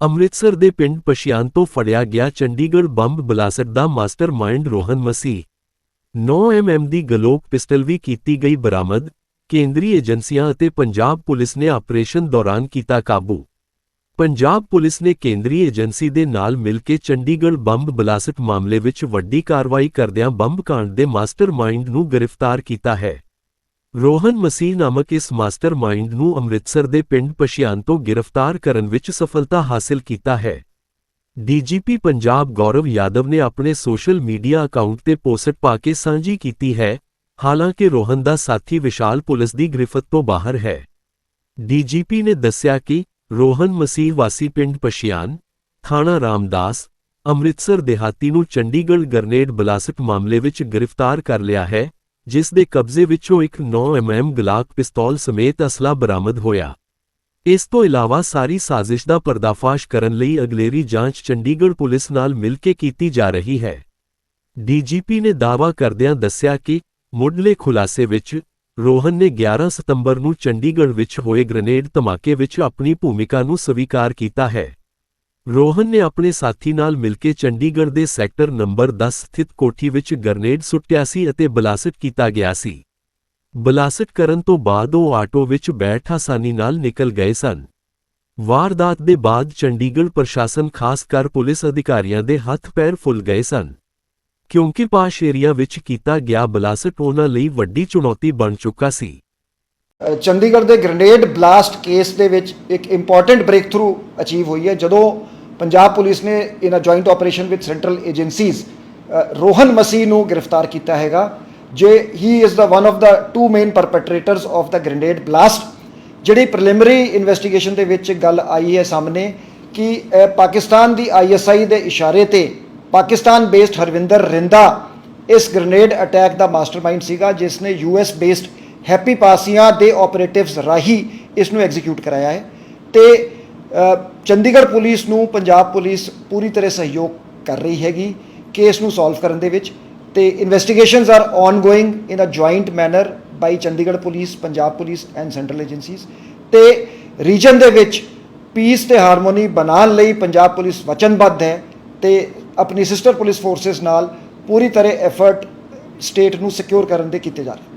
ਅੰਮ੍ਰਿਤਸਰ ਦੇ ਪਿੰਡ ਪਸ਼ਿਆਨ ਤੋਂ ਫੜਿਆ ਗਿਆ ਚੰਡੀਗੜ੍ਹ ਬੰਬ ਬਲਾਸਟ ਦਾ ਮਾਸਟਰਮਾਈਂਡ ਰੋਹਨ ਮਸੀਹ 9 mm ਦੀ ਗਲੋਕ ਪਿਸਟਲ ਵੀ ਕੀਤੀ ਗਈ ਬਰਾਮਦ ਕੇਂਦਰੀ ਏਜੰਸੀਆਂ ਅਤੇ ਪੰਜਾਬ ਪੁਲਿਸ ਨੇ ਆਪਰੇਸ਼ਨ ਦੌਰਾਨ ਕੀਤਾ ਕਾਬੂ ਪੰਜਾਬ ਪੁਲਿਸ ਨੇ ਕੇਂਦਰੀ ਏਜੰਸੀ ਦੇ ਨਾਲ ਮਿਲ ਕੇ ਚੰਡੀਗੜ੍ਹ ਬੰਬ ਬਲਾਸਟ ਮਾਮਲੇ ਵਿੱਚ ਵੱਡੀ ਕਾਰਵਾਈ ਕਰਦਿਆਂ ਬੰਬ ਕਾਂਡ ਦੇ ਮਾਸਟਰਮਾਈਂਡ ਨੂੰ ਗ੍ਰਿਫਤਾਰ ਕੀਤਾ ਹੈ। ਰੋਹਨ ਮਸੀਹ ਨਾਮਕ ਇਸ ਮਾਸਟਰਮਾਈਂਡ ਨੂੰ ਅੰਮ੍ਰਿਤਸਰ ਦੇ ਪਿੰਡ ਪਸ਼ਿਆਨ ਤੋਂ ਗ੍ਰਿਫਤਾਰ ਕਰਨ ਵਿੱਚ ਸਫਲਤਾ ਹਾਸਲ ਕੀਤਾ ਹੈ। ਡੀਜੀਪੀ ਪੰਜਾਬ ਗੌਰਵ ਯਾਦਵ ਨੇ ਆਪਣੇ ਸੋਸ਼ਲ ਮੀਡੀਆ ਅਕਾਊਂਟ ਤੇ ਪੋਸਟ ਪਾ ਕੇ ਸਾਂਝੀ ਕੀਤੀ ਹੈ, ਹਾਲਾਂਕਿ ਰੋਹਨ ਦਾ ਸਾਥੀ ਵਿਸ਼ਾਲ ਪੁਲਿਸ ਦੀ ਗ੍ਰਿਫਤ ਤੋਂ ਬਾਹਰ ਹੈ। ਡੀਜੀਪੀ ਨੇ ਦੱਸਿਆ ਕਿ ਰੋਹਨ ਮਸੀਹ ਵਾਸੀ ਪਿੰਡ ਪਸ਼ਿਆਨ, ਥਾਣਾ ਰਾਮਦਾਸ, ਅੰਮ੍ਰਿਤਸਰ ਦਿਹਾਤੀ ਨੂੰ ਚੰਡੀਗੜ੍ਹ ਗਰਨੇਡ ਬਲਾਸਟ ਮਾਮਲੇ ਵਿੱਚ ਗ੍ਰਿਫਤਾਰ ਕਰ ਲਿਆ ਹੈ, ਜਿਸ ਦੇ ਕਬਜ਼ੇ ਵਿੱਚੋਂ ਇੱਕ 9mm ਗਲਾਕ ਪਿਸਤੌਲ ਸਮੇਤ ਅਸਲਾ ਬਰਾਮਦ ਹੋਇਆ। ਇਸ ਤੋਂ ਇਲਾਵਾ ਸਾਰੀ ਸਾਜ਼ਿਸ਼ ਦਾ ਪਰਦਾਫਾਸ਼ ਕਰਨ ਲਈ ਅਗਲੇਰੀ ਜਾਂਚ ਚੰਡੀਗੜ੍ਹ ਪੁਲਿਸ ਨਾਲ ਮਿਲ ਕੇ ਕੀਤੀ ਜਾ ਰਹੀ ਹੈ। ਡੀਜੀਪੀ ਨੇ ਦਾਅਵਾ ਕਰਦਿਆਂ ਦੱਸਿਆ ਕਿ ਮੁੱਢਲੇ ਖੁਲਾਸੇ ਵਿੱਚ ਰੋਹਨ ਨੇ 11 ਸਤੰਬਰ ਨੂੰ ਚੰਡੀਗੜ੍ਹ ਵਿੱਚ ਹੋਏ ਗ੍ਰਨੇਡ ਧਮਾਕੇ ਵਿੱਚ ਆਪਣੀ ਭੂਮਿਕਾ ਨੂੰ ਸਵੀਕਾਰ ਕੀਤਾ ਹੈ। ਰੋਹਨ ਨੇ ਆਪਣੇ ਸਾਥੀ ਨਾਲ ਮਿਲ ਕੇ ਚੰਡੀਗੜ੍ਹ ਦੇ ਸੈਕਟਰ ਨੰਬਰ 10 ਸਥਿਤ ਕੋਠੀ ਵਿੱਚ ਗ੍ਰਨੇਡ ਸੁੱਟਿਆ ਸੀ ਅਤੇ ਬਲਾਸਟ ਕੀਤਾ ਗਿਆ ਸੀ। ਬਲਾਸਟ ਕਰਨ ਤੋਂ ਬਾਅਦ ਉਹ ਆਟੋ ਵਿੱਚ ਬੈਠ ਆਸਾਨੀ ਨਾਲ ਨਿਕਲ ਗਏ ਸਨ। ਵਾਰਦਾਤ ਦੇ ਬਾਅਦ ਚੰਡੀਗੜ੍ਹ ਪ੍ਰਸ਼ਾਸਨ ਖਾਸ ਕਰ ਪੁਲਿਸ ਅਧਿਕਾਰੀਆਂ ਦੇ ਹੱਥ ਪੈਰ ਫੁੱਲ ਗਏ ਸਨ। ਕਿਉਂਕਿ ਪਾਸ਼ ਏਰੀਆ ਵਿੱਚ ਕੀਤਾ ਗਿਆ ਬਲਾਸਟ ਉਹਨਾਂ ਲਈ ਵੱਡੀ ਚੁਣੌਤੀ ਬਣ ਚੁੱਕਾ ਸੀ। ਚੰਡੀਗੜ੍ਹ ਦੇ ਗ੍ਰੇਨੇਡ ਬਲਾਸਟ ਕੇਸ ਦੇ ਵਿੱਚ ਇੱਕ ਇੰਪੋਰਟੈਂਟ ਬ੍ਰੇਕ ਥਰੂ ਅਚੀਵ ਹੋਈ ਹੈ, ਜਦੋਂ ਪੰਜਾਬ ਪੁਲਿਸ ਨੇ in a joint operation with central agencies Rohan Masih ਨੂੰ ਗ੍ਰਿਫਤਾਰ ਕੀਤਾ ਹੈਗਾ, ਜੇ he is the one of the two main perpetrators of the grenade blast ਜਿਹੜੀ ਪ੍ਰੀਲਿਮਿਨਰੀ ਇਨਵੈਸਟੀਗੇਸ਼ਨ ਦੇ ਵਿੱਚ ਗੱਲ ਆਈ ਹੈ ਸਾਹਮਣੇ ਕਿ ਪਾਕਿਸਤਾਨ ਦੀ ਆਈਐਸਆਈ ਦੇ ਇਸ਼ਾਰੇ ਤੇ ਪਾਕਿਸਤਾਨ ਬੇਸਡ ਹਰਵਿੰਦਰ ਰਿੰਦਾ ਇਸ ਗ੍ਰੇਨੇਡ ਅਟੈਕ ਦਾ ਮਾਸਟਰਮਾਈਂਡ ਸੀਗਾ ਜਿਸ ਨੇ ਯੂਐਸ ਬੇਸਡ ਹੈਪੀ ਪਾਸੀਆਂ ਦੇ ਆਪਰੇਟਿਵਸ ਰਾਹੀਂ ਇਸ ਨੂੰ ਐਗਜ਼ੀਕਿਊਟ ਕਰਾਇਆ ਹੈ ਤੇ ਚੰਡੀਗੜ੍ਹ ਪੁਲਿਸ ਨੂੰ ਪੰਜਾਬ ਪੁਲਿਸ ਪੂਰੀ ਤਰ੍ਹਾਂ ਸਹਿਯੋਗ ਕਰ ਰਹੀ ਹੈਗੀ ਕੇਸ ਨੂੰ ਸੋਲਵ ਕਰਨ ਦੇ ਵਿੱਚ ਤੇ investigations are ongoing in a joint manner by Chandigarh police, Punjab police and central agencies ਤੇ ਰੀਜਨ ਦੇ ਵਿੱਚ ਪੀਸ ਤੇ ਹਾਰਮੋਨੀ ਬਣਾਉਣ ਲਈ ਪੰਜਾਬ ਪੁਲਿਸ ਵਚਨਬੱਧ ਹੈ ਤੇ ਆਪਣੀ ਸਿਸਟਰ ਪੁਲਿਸ ਫੋਰਸਸ ਨਾਲ ਪੂਰੀ ਤਰ੍ਹਾਂ ਐਫਰਟ ਸਟੇਟ ਨੂੰ ਸਿਕਿਉਰ ਕਰਨ ਦੇ ਕੀਤੇ ਜਾ ਰਹੇ